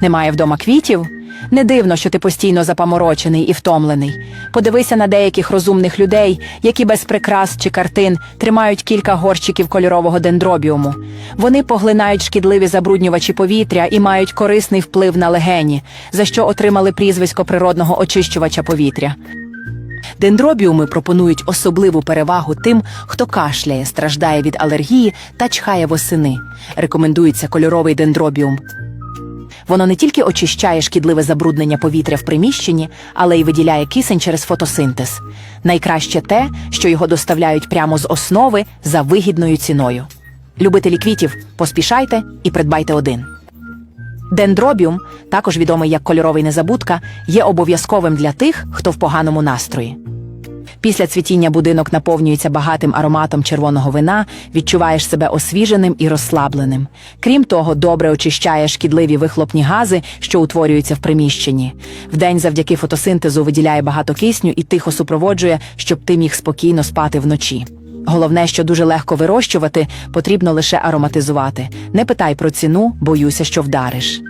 Немає вдома квітів? Не дивно, що ти постійно запаморочений і втомлений. Подивися на деяких розумних людей, які без прикрас чи картин тримають кілька горщиків кольорового дендробіуму. Вони поглинають шкідливі забруднювачі повітря і мають корисний вплив на легені, за що отримали прізвисько природного очищувача повітря. Дендробіуми пропонують особливу перевагу тим, хто кашляє, страждає від алергії та чхає восени. Рекомендується кольоровий дендробіум. Воно не тільки очищає шкідливе забруднення повітря в приміщенні, але й виділяє кисень через фотосинтез. Найкраще те, що його доставляють прямо з основи за вигідною ціною. Любителі квітів, поспішайте і придбайте один. Дендробіум, також відомий як кольоровий незабудка, є обов'язковим для тих, хто в поганому настрої. Після цвітіння будинок наповнюється багатим ароматом червоного вина, відчуваєш себе освіженим і розслабленим. Крім того, добре очищає шкідливі вихлопні гази, що утворюються в приміщенні. Вдень завдяки фотосинтезу виділяє багато кисню і тихо супроводжує, щоб ти міг спокійно спати вночі. Головне, що дуже легко вирощувати, потрібно лише ароматизувати. Не питай про ціну, боюся, що вдариш.